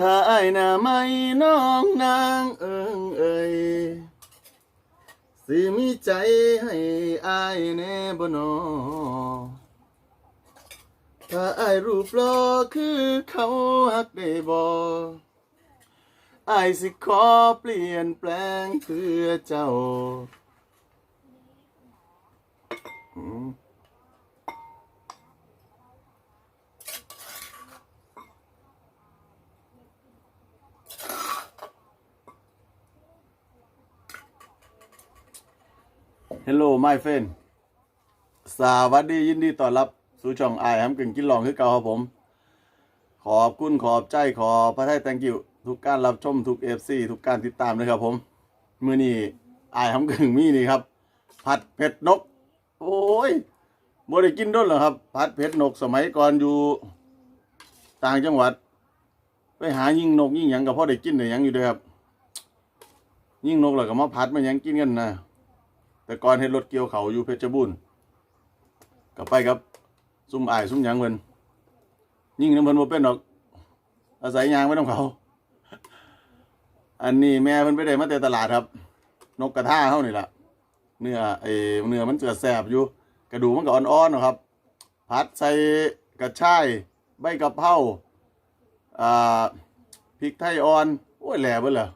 ถ้าไอายหน้าไม่น้องนางเอิงเอ่ยสิมีใจให้อายแน่บ่นอถ้าอายรูปหล่อคือเขาหักได้บ่อายสิขอเปลี่ยนแปลงเพื่อเจ้าอื Hello my friend สวัสดียินดีต้อนรับสู่ช่องไอแฮมกึ่งกินลองคือเก่าครับผม ขอบคุณขอบใจขอพระไทย thank you ทุกการรับชมทุก FC ทุกการติดตามเลยครับผมมือนี้ไอแฮมกึ่งมีนี่ครับ ผัดเผ็ดนก โอ้ยบ่ได้กินด้นหรอครับ ผัดเผ็ดนกสมัยก่อนอยู่ต่างจังหวัด ไปหายิงนกยิงหยังกับพ่อได้กินได้หยังอยู่เด้อครับ ยิงนกแล้วก็มาผัดมาหยังกินกันนะ แต่ก่อนเห็นรถเกี่ยวเขาอยู่เพชรบูรณ์ก็ไปครับ ซุ่มอายซุ่มหยังเพิ่นยิ่งน้ำเพิ่นบ่เป็นดอก อาศัยยางไว้น้ำเขา อันนี้แม่เพิ่นไปได้มาแต่ตลาดครับ นกกระทาเฮานี่ล่ะเนื้อเอเนื้อมันจะแสบอยู่ กระดูกมันก็อ่อนๆนะครับ ผัดใส่กระชายใบกะเพราอ่าพริกไทยอ่อน โอ้ยแหล่เบิดแล้ว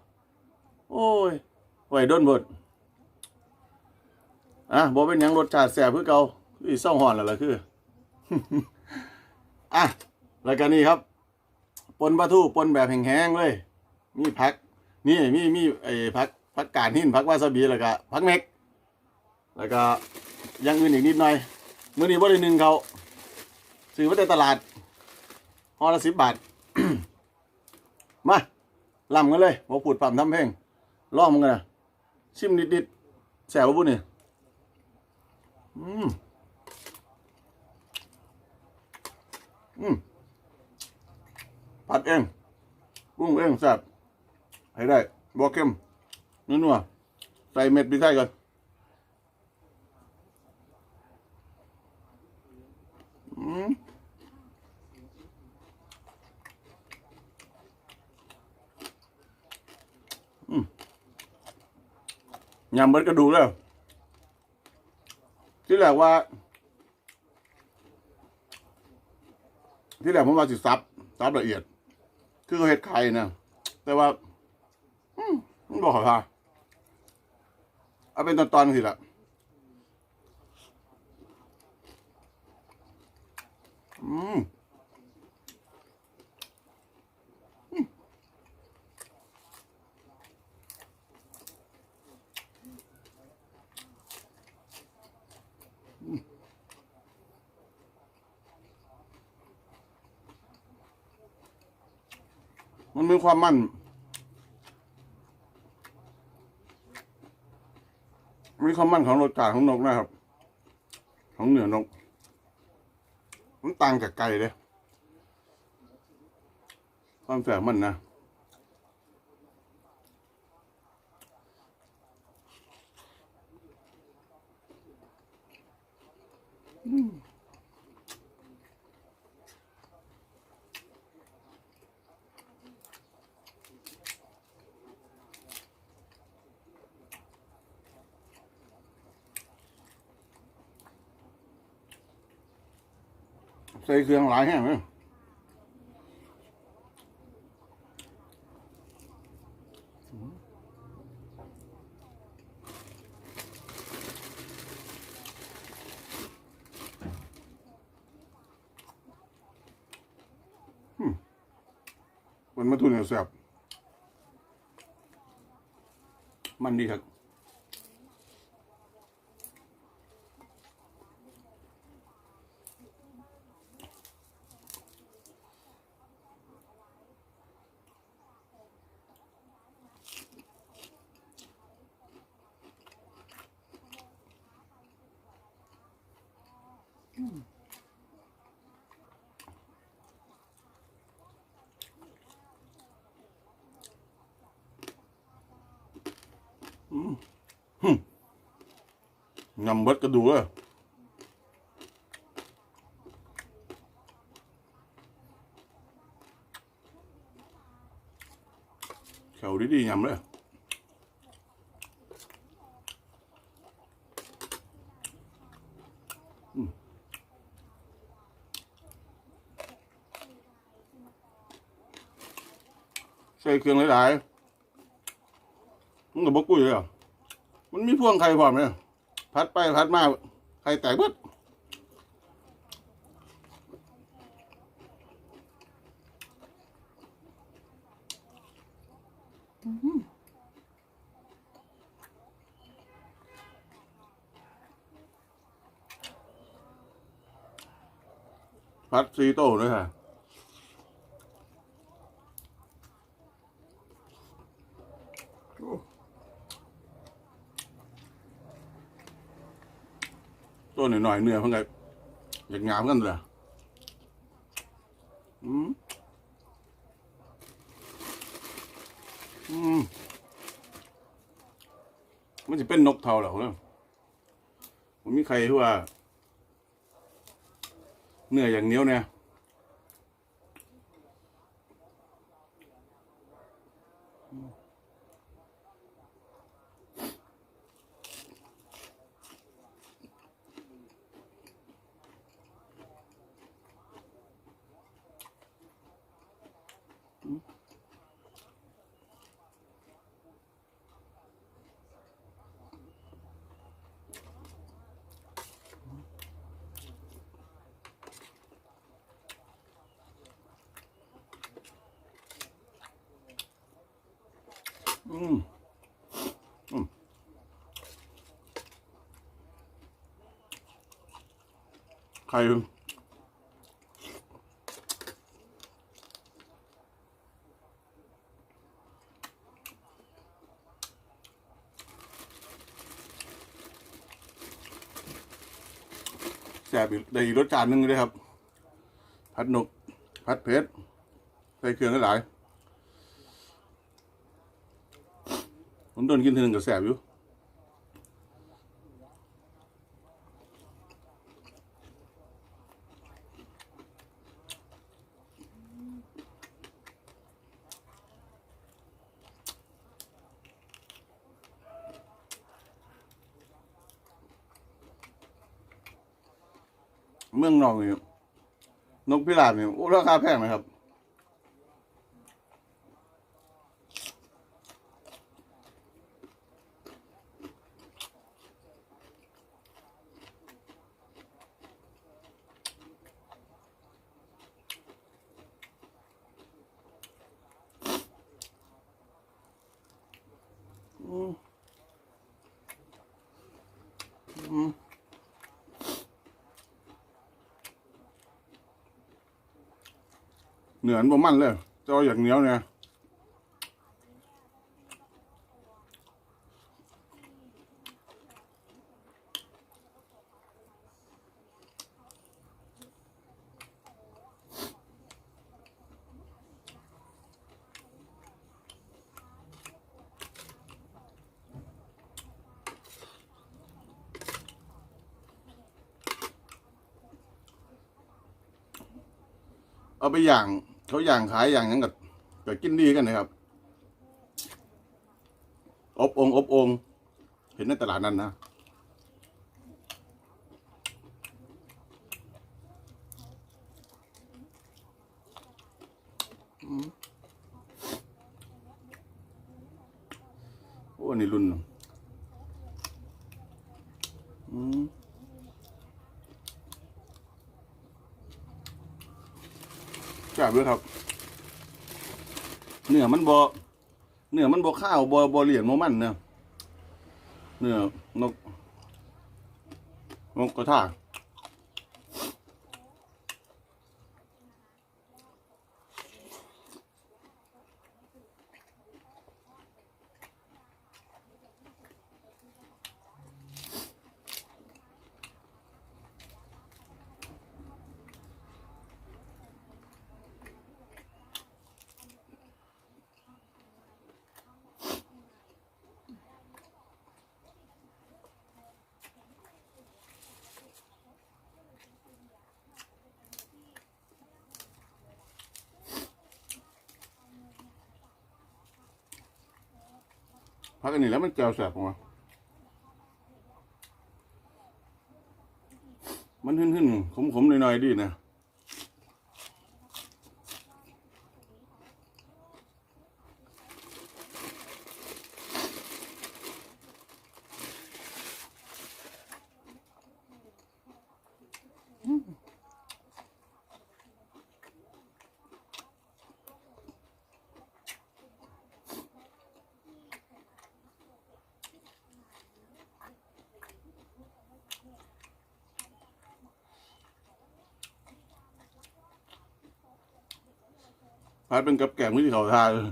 โอ้ยไว้ด้นเบิด อะบ่เป็นยังรสชาติแซ่บคือเกาอีเศร้าหอนแล้วล่ะคืออะแล้วก็นี่ครับ ปนปลาทูปนแบบแห้งๆเลยมีผัก นี่มีมีไอ้ผักผักกาดหินผักวาซาบิแล้วก็ผักเม็ก แล้วก็ยังอื่นอีกนิดหน่อยมื้อนี้บ่ได้หนึ่งเขาซื้อมาแต่ตลาดห่อละสิบบาท มาล่ำกันเลยบ่พูดปั๊มทำเพลงลองมึงกันนะชิมนิดๆแซ่บบ่บุนี่ อืม อืม ผัดเองปรุงเองแซ่บให้ได้บ่เข้มนัวใส่เม็ดพริกไทยก่อนอืมยำเบิดกระดูกแล้ว แรกว่า ที่แรกผมว่าสิซับซับละเอียด คือเขาเห็ดไข่นะแต่ว่าอืมมันบอกขอพาเอาเป็นตอนตอนสิละอืม ความมันมีความมันของรสชาติของนกนะครับ ของเนื้อนกมันต่างจากไก่เลยความแสบมันนะ ใส่เครื่องหลายแห้งเลยมมันมาทุนเนี่ยแซ่บมันดีครับ งำเบิดกระดูกเลย ดีๆยำเลยอืม ใส่เครื่องหลายๆมันกับบกุ้ยเลยอะมันมีพ่วงไข่พร้อมเลยพัดไปพัดมาไข่แตกเบิดพัดซีโต้ด้วยค่ะ หน่อยๆเนื้อเพิ่งไงอยากงามกันเลยอืมอืมมันจะเป็นนกเทาเหรอเนี่ยผมมีใครที่ว่า เนื้ออย่างเนี้ยวเนี่ย อืมอืม แซ่บอีกได้อีกรสจานหนึ่งเลยครับผัดนกผัดเผ็ดใส่เครื่องหลายผมโดนกินทีหนึงก็แสบอยู่ มืองนอกนี่นกพิราบนี่โอ้ราคาแพงนะครับ เหนือนบ่มันเลยเจ้าอย่างเหนียวเนี่ยเอาไปอย่าง เขาอย่างขายอย่างนั้นกับกับกินดีกันนะครับ อบองค์อบองค์เห็นในตลาดนั้นนะอืมโอ้นี่รุ่นอืม แซ่บเลยครับ เนื้อมันบอเนื้อมันบอข้าวบอบอเหลียงโมมันเนื้อเนื้อนกนกกระทา พักอันนี้แล้วมันแจ่วแสบออกมามันหึ่นๆขมๆหน่อยๆดีนะ ขายเป็นกับแกงที่เขาทานเลย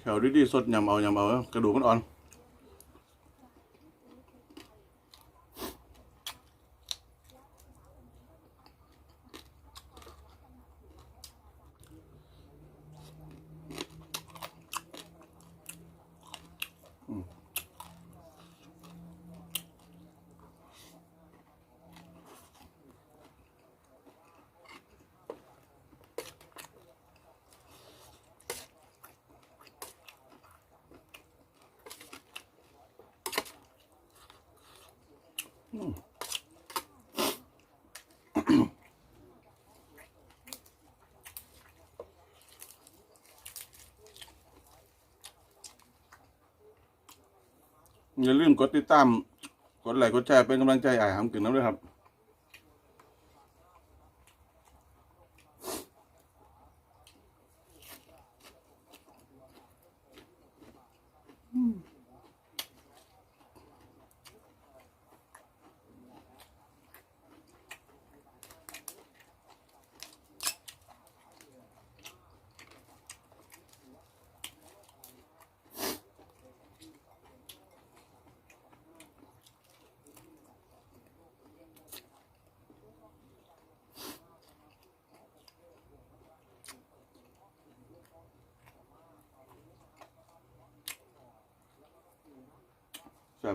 แถวดีๆสดยำเอายำเอา กระดูกมันอ่อน อย่าลืมกดติดตาม กดไลค์กดแชร์เป็นกำลังใจอ่ายหำกึ่งน้ำด้วยครับ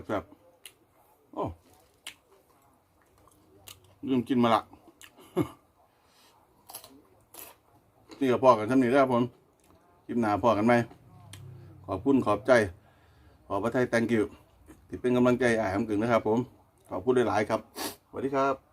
บแซ่บโอ้ลืมกินมาละนี่กับพ่อกันท่านี้แล้วครับผมคลิปหนาพ่อกันไหม ขอบคุณขอบใจ ขอพระไทย thank you ที่เป็นกำลังใจอ่ายคำกึ่งนะครับผม ขอบคุณหลาย ๆ ครับ สวัสดีครับ